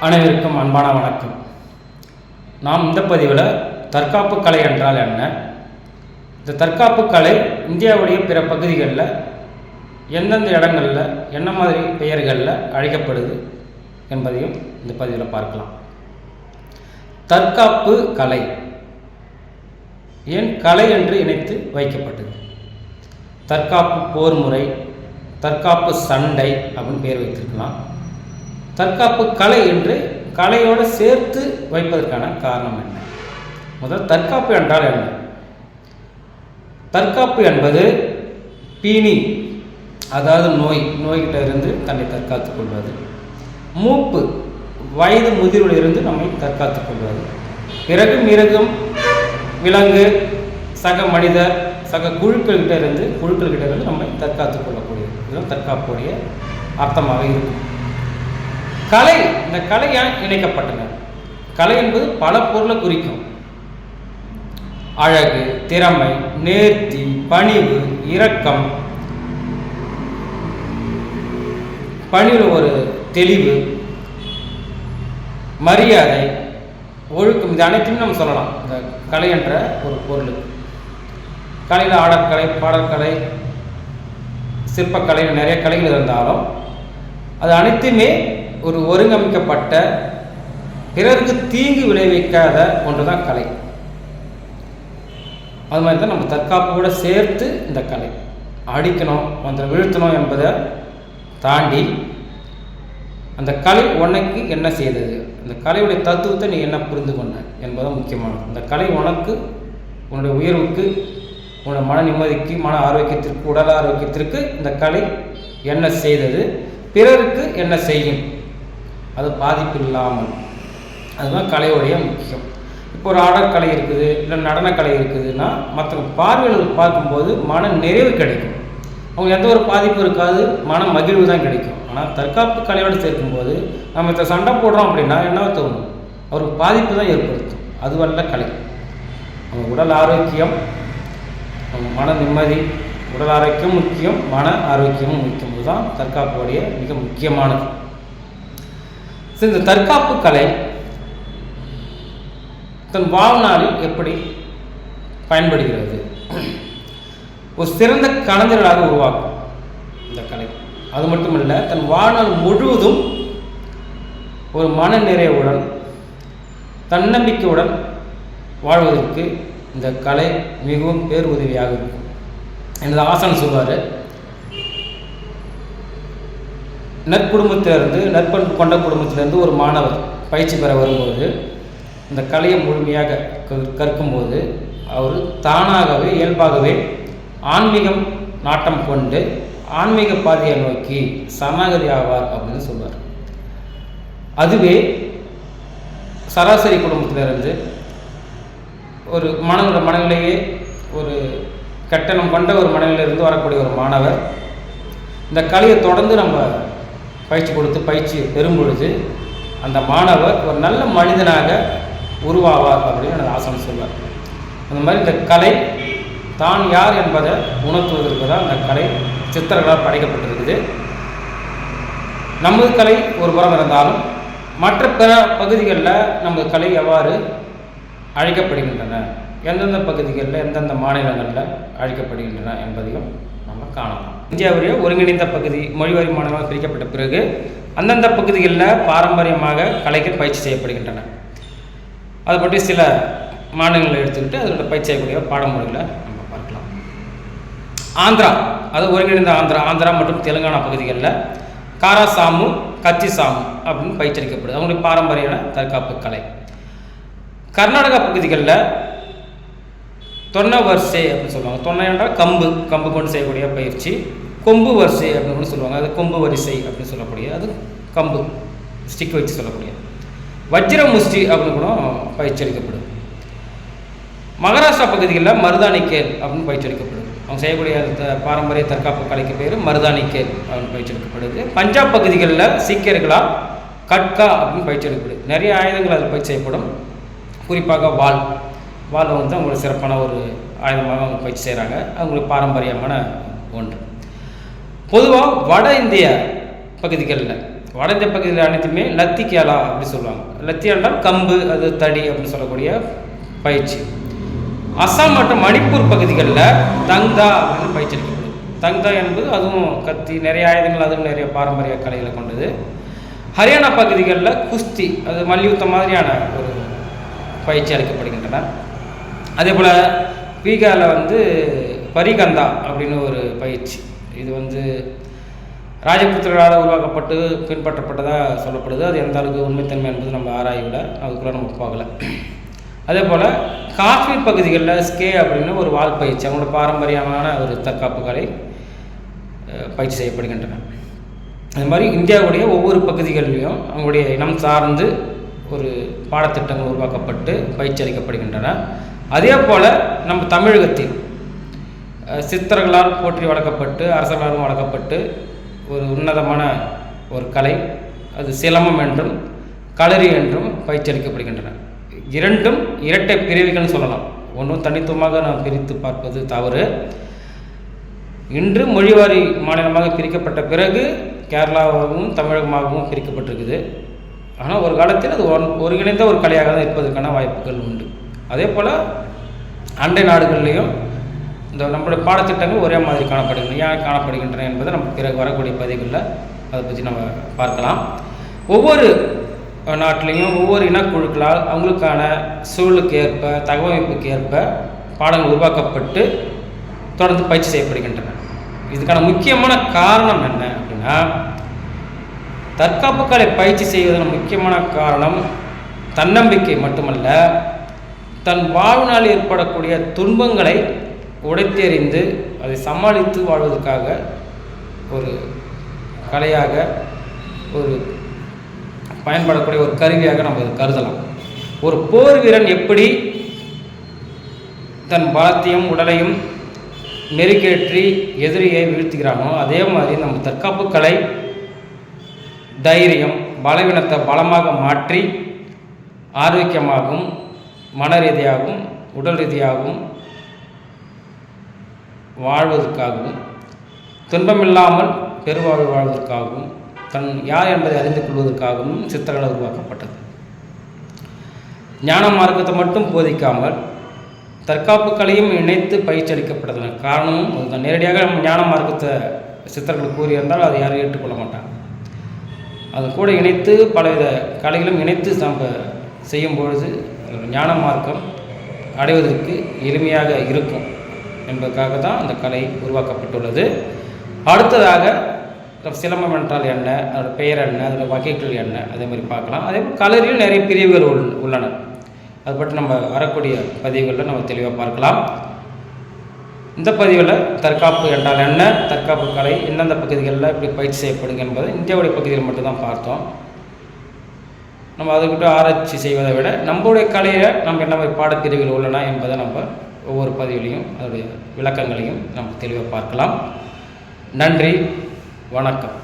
அனைவருக்கும் அன்பான வணக்கம். நாம் இந்த பதிவில் தற்காப்பு கலை என்றால் என்ன? இந்த தற்காப்பு கலை இந்தியாவுடைய பிற பகுதிகளில் எந்தெந்த இடங்களில் என்ன மாதிரி பெயர்களில் அழைக்கப்படுது என்பதையும் இந்த பதிவில் பார்க்கலாம். தற்காப்பு கலை. ஏன் கலை என்று இணைத்து வைக்கப்பட்டது? தற்காப்பு போர் முறை தற்காப்பு சண்டை அப்படின்னு பேர் வைத்திருக்கலாம். தற்காப்பு கலை என்று கலையோடு சேர்த்து வைப்பதற்கான காரணம் என்ன? முதல் தற்காப்பு என்றால் என்ன? தற்காப்பு என்பது பீனி அதாவது நோய் நோய்கிட்ட இருந்து தன்னை தற்காத்துக் கொள்வது. மூப்பு வயது முதிர்வில் இருந்து நம்மை தற்காத்துக் கொள்வது. பிறகு மிருகம் விலங்கு சக மனிதர் சக குழுக்கள்கிட்ட இருந்து குழுக்கள்கிட்ட இருந்து நம்மை தற்காத்துக் கொள்ளக்கூடியது. இதெல்லாம் தற்காப்புடைய அர்த்தமாக இருக்கும். கலை இந்த கலையால் இணைக்கப்பட்டன. கலை என்பது பல பொருளை குறிக்கும். அழகு திறமை நேர்த்தி பணிவு இரக்கம். பணியில் ஒரு தெளிவு மரியாதை ஒழுக்கம் இது அனைத்தையும் நம்ம சொல்லலாம். இந்த கலை என்ற ஒரு பொருள். கலையில் ஆடற்கலை பாடற்கலை சிற்பக்கலை நிறைய கலைகள் இருந்தாலும் அது அனைத்துமே ஒரு ஒருங்கமைக்கப்பட்ட பிறருக்கு தீங்கு விளைவிக்காத ஒன்று தான் கலை. அது மாதிரி தான் நம்ம தற்காப்போடு சேர்த்து இந்த கலை. அடிக்கணும் அந்த வீழ்த்தணும் என்பதை தாண்டி அந்த கலை உனக்கு என்ன செய்தது? இந்த கலையுடைய தத்துவத்தை நீ என்ன புரிந்து கொண்ட என்பதும் முக்கியமானது. இந்த கலை உனக்கு உன்னுடைய உயர்வுக்கு உன்னுடைய மன நிம்மதிக்கு மன ஆரோக்கியத்திற்கு உடல் ஆரோக்கியத்திற்கு இந்த கலை என்ன செய்தது? பிறருக்கு என்ன செய்யும்? அது பாதிப்பு இல்லாமல் அதுதான் கலையுடைய முக்கியம். இப்போ ஒரு ஆடற்கலை இருக்குது இல்லை நடனக்கலை இருக்குதுன்னா மற்ற பார்வையாளர்கள் பார்க்கும்போது மன நிறைவு கிடைக்கும். அவங்க எந்த ஒரு பாதிப்பும் இருக்காது மன மகிழ்வு தான் கிடைக்கும். ஆனால் தற்காப்பு கலையோடு சேர்க்கும்போது நம்ம இந்த சண்டை போடுறோம் அப்படின்னா என்ன தோணும்? அவருக்கு பாதிப்பு தான் ஏற்படுத்தும். அதுவல்ல கலை. அவங்க உடல் ஆரோக்கியம் அவங்க மன நிம்மதி உடல் ஆரோக்கியம் முக்கியம் மன ஆரோக்கியமும் முக்கியம். இதுதான் தற்காப்புடைய மிக முக்கியமானது. ஸோ இந்த தற்காப்பு கலை தன் வாழ்நாளில் எப்படி பயன்படுகிறது? ஒரு சிறந்த கலைஞர்களாக உருவாக்கும் இந்த கலை. அது மட்டும் இல்லை தன் வாழ்நாள் முழுவதும் ஒரு மன நிறைவுடன் தன்னம்பிக்கையுடன் வாழ்வதற்கு இந்த கலை மிகவும் பேருதவியாக இருக்கும். எனது ஆசன் சொல்வார் நற்குடும்பத்திலிருந்து நற்பண்பு கொண்ட குடும்பத்திலிருந்து ஒரு மாணவர் பயிற்சி பெற வரும்போது இந்த கலையை முழுமையாக கற்கும்போது அவர் தானாகவே இயல்பாகவே ஆன்மீகம் நாட்டம் கொண்டு ஆன்மீக பாதையை நோக்கி சரணாகதி ஆவார் அப்படின்னு சொல்வார் அதுவே சராசரி குடும்பத்திலிருந்து ஒரு மனநல மனநிலையே ஒரு கட்டணம் கொண்ட ஒரு மனநிலையிலிருந்து வரக்கூடிய ஒரு மாணவர் இந்த கலையை தொடர்ந்து நம்ம பயிற்சி கொடுத்து பயிற்சி பெறும் பொழுது அந்த மாணவர் ஒரு நல்ல மனிதனாக உருவாவார் அப்படின்னு எனது ஆசனம் சொல்வார். அந்த மாதிரி இந்த கலை தான் யார் என்பதை உணர்த்துவதற்கு தான் அந்த கலை சித்திரங்களால் படைக்கப்பட்டிருக்குது. நமது கலை ஒரு புறம் இருந்தாலும் மற்ற பிற பகுதிகளில் நமது கலை எவ்வாறு அழைக்கப்படுகின்றன? எந்தெந்த பகுதிகளில் எந்தெந்த மாநிலங்களில் அழைக்கப்படுகின்றன என்பதையும் நம்ம காணலாம். இந்தியாவுடைய ஒருங்கிணைந்த பகுதி மொழிவாரி மாநிலமாக பிரிக்கப்பட்ட பிறகு அந்தந்த பகுதிகளில் பாரம்பரியமாக கலைகள் பயிற்சி செய்யப்படுகின்றன. அது பற்றி சில மாநிலங்களை எடுத்துக்கிட்டு அதோட பயிற்சி செய்யக்கூடிய பாடமுறைகளை ஆந்திரா. அது ஒருங்கிணைந்த ஆந்திரா. ஆந்திரா மற்றும் தெலுங்கானா பகுதிகளில் காராசாமு கத்திசாமு அப்படின்னு பயிற்சியளிக்கப்படுது. அவங்களுடைய பாரம்பரிய தற்காப்பு கலை. கர்நாடகா பகுதிகளில் தொன்ன வரிசை அப்படின்னு சொல்லுவாங்க. தொன்னை என்றால் கம்பு கம்பு கொண்டு செய்யக்கூடிய பயிற்சி. கொம்பு வரிசை அப்படின்னு சொல்லுவாங்க. அது கொம்பு வரிசை அப்படின்னு சொல்லக்கூடிய அது கம்பு ஸ்டிக் வச்சு சொல்லக்கூடிய. வஜ்ர முஷ்டி அப்படின்னு கூட பயிற்சி அளிக்கப்படும் மகாராஷ்டிரா பகுதிகளில் மருதாணிக்கேல் அப்படின்னு பயிற்சி அளிக்கப்படும் அவங்க செய்யக்கூடிய அந்த பாரம்பரிய தற்காப்பு கலைக்கு பேர் மருதாணி அப்படின்னு பயிற்சி எடுக்கப்படுது பஞ்சாப் பகுதிகளில் சீக்கியர்களால் கட்கா அப்படின்னு பயிற்சி எடுக்கப்படுது நிறைய ஆயுதங்கள் அதில் பயிற்சி செய்யப்படும். குறிப்பாக வால் வால் வந்து அவங்களோட சிறப்பான ஒரு ஆயுதமாக அவங்க பயிற்சி செய்கிறாங்க. அவங்களுக்கு பாரம்பரியமான ஒன்று. பொதுவாக வட இந்திய பகுதிகளில் வட இந்திய பகுதியில் அனைத்துமே லத்தி கேலா அப்படின்னு சொல்லுவாங்க. லத்தி என்றால் கம்பு அது தடி அப்படின்னு சொல்லக்கூடிய பயிற்சி. அசாம் மற்றும் மணிப்பூர் பகுதிகளில் தங்தா அப்படின்னு பயிற்சி தங்தா என்பது அதுவும் கத்தி நிறைய ஆயுதங்கள் அதுவும் நிறைய பாரம்பரிய கலைகளை கொண்டது. ஹரியானா பகுதிகளில் குஸ்தி அது மல்யுத்தம் மாதிரியான ஒரு பயிற்சி அளிக்கப்படுகின்றன. அதே போல் பீகாரில் வந்து பரிகந்தா அப்படின்னு ஒரு பயிற்சி. இது வந்து ராஜபுத்திரரால் உருவாக்கப்பட்டு பின்பற்றப்பட்டதாக சொல்லப்படுது. அது எந்த அளவுக்கு உண்மைத்தன்மை என்பது நம்ம ஆராயவில்லை. அதுக்குள்ளே நம்ம போகலை. அதே போல் காஷ்மீர் பகுதிகளில் ஸ்கே அப்படின்னு ஒரு வால் பயிற்சி அவங்களோட பாரம்பரியமான ஒரு தற்காப்பு கலை பயிற்சி செய்யப்படுகின்றன. அது மாதிரி இந்தியாவுடைய ஒவ்வொரு பகுதிகளிலையும் அவங்களுடைய இனம் சார்ந்து ஒரு பாடத்திட்டங்கள் உருவாக்கப்பட்டு பயிற்சி அளிக்கப்படுகின்றன. அதே போல் நம்ம தமிழகத்தில் சித்தர்களால் போற்றி வளர்க்கப்பட்டு அரசர்களாலும் வளர்க்கப்பட்டு ஒரு உன்னதமான ஒரு கலை அது சிலம்பம் என்றும் களரி என்றும் பயிற்சி அளிக்கப்படுகின்றன. இரண்டும் இரட்டை பிரிவுகள்னு சொல்லலாம். ஒன்றும் தனித்துவமாக நாம் பிரித்து பார்ப்பது தவறு. இன்று மொழிவாரி மாநிலமாக பிரிக்கப்பட்ட பிறகு கேரளாவாகவும் தமிழகமாகவும் பிரிக்கப்பட்டிருக்குது. ஆனால் ஒரு காலத்தில் அது ஒன் ஒருங்கிணைந்த ஒரு கலையாக தான் இருப்பதற்கான வாய்ப்புகள் உண்டு. அதே போல் அண்டை நாடுகள்லேயும் இந்த நம்மளுடைய பாடத்திட்டங்கள் ஒரே மாதிரி காணப்படுகின்றன. ஏன் காணப்படுகின்றன என்பதை நம்ம பிறகு வரக்கூடிய பதிவுகளில் அதை பற்றி நம்ம பார்க்கலாம். ஒவ்வொரு நாட்டிலையும் ஒவ்வொரு இனக்குழுக்களால் அவங்களுக்கான சூழலுக்கு ஏற்ப தகவமைப்புக்கு ஏற்ப பாடங்கள் உருவாக்கப்பட்டு தொடர்ந்து பயிற்சி செய்யப்படுகின்றன. இதுக்கான முக்கியமான காரணம் என்ன அப்படின்னா தற்காப்பு கலை பயிற்சி செய்வதன் முக்கியமான காரணம் தன்னம்பிக்கை மட்டுமல்ல தன் வாழ்நாள் ஏற்படக்கூடிய துன்பங்களை உடைத்தெறிந்து அதை சமாளித்து வாழ்வதற்காக ஒரு கலையாக ஒரு பயன்படக்கூடிய ஒரு கருவியாக நம்ம கருதலாம். ஒரு போர் வீரன் எப்படி தன் பலத்தையும் உடலையும் நெருக்கேற்றி எதிரியை வீழ்த்துகிறானோ அதே மாதிரி நம்ம தற்காப்பு கலை தைரியம் பலவீனத்தை பலமாக மாற்றி ஆரோக்கியமாகவும் மன ரீதியாகவும் உடல் ரீதியாகவும் வாழ்வதற்காகவும் துன்பமில்லாமல் பெருவாழ்வு வாழ்வதற்காகவும் தன் யார் என்பதை அறிந்து கொள்வதற்காகவும் சித்திரங்கள் உருவாக்கப்பட்டது. ஞான மார்க்கத்தை மட்டும் போதிக்காமல் தற்காப்பு கலையும் இணைத்து பயிற்சி அளிக்கப்பட்டதன் காரணமும் அதுதான். நேரடியாக நம்ம ஞான மார்க்கத்தை சித்தர்கள் கூறியிருந்தால் அதை யாரும் ஏற்றுக்கொள்ள மாட்டாங்க. அது கூட இணைத்து பலவித கலைகளும் இணைத்து நம்ம செய்யும் பொழுது ஞான மார்க்கம் அடைவதற்கு எளிமையாக இருக்கும் என்பதற்காக தான் அந்த கலை உருவாக்கப்பட்டுள்ளது. அடுத்ததாக சிலம்பம் என்றால் என்ன அதோட பெயர் என்ன அதோட வகைகள் என்ன அதே மாதிரி பார்க்கலாம். அதே மாதிரி கலரிலும் நிறைய பிரிவுகள் உள் உள்ளன. அதை பற்றி நம்ம வரக்கூடிய பதிவுகளில் நம்ம தெளிவாக பார்க்கலாம். இந்த பதிவில் தற்காப்பு என்றால் என்ன தற்காப்பு கலை எந்தெந்த பகுதிகளில் இப்படி பயிற்சி செய்யப்படுங்க என்பதை இந்தியாவுடைய பகுதியில் மட்டும்தான் பார்த்தோம். நம்ம அதுக்கிட்ட ஆராய்ச்சி செய்வதை விட நம்மளுடைய கலையை நம்ம என்ன மாதிரி பாடப்பிரிவுகள் உள்ளன என்பதை நம்ம ஒவ்வொரு பதிவிலையும் அதோடைய விளக்கங்களையும் நம்ம தெளிவாக பார்க்கலாம். நன்றி. வணக்கம்.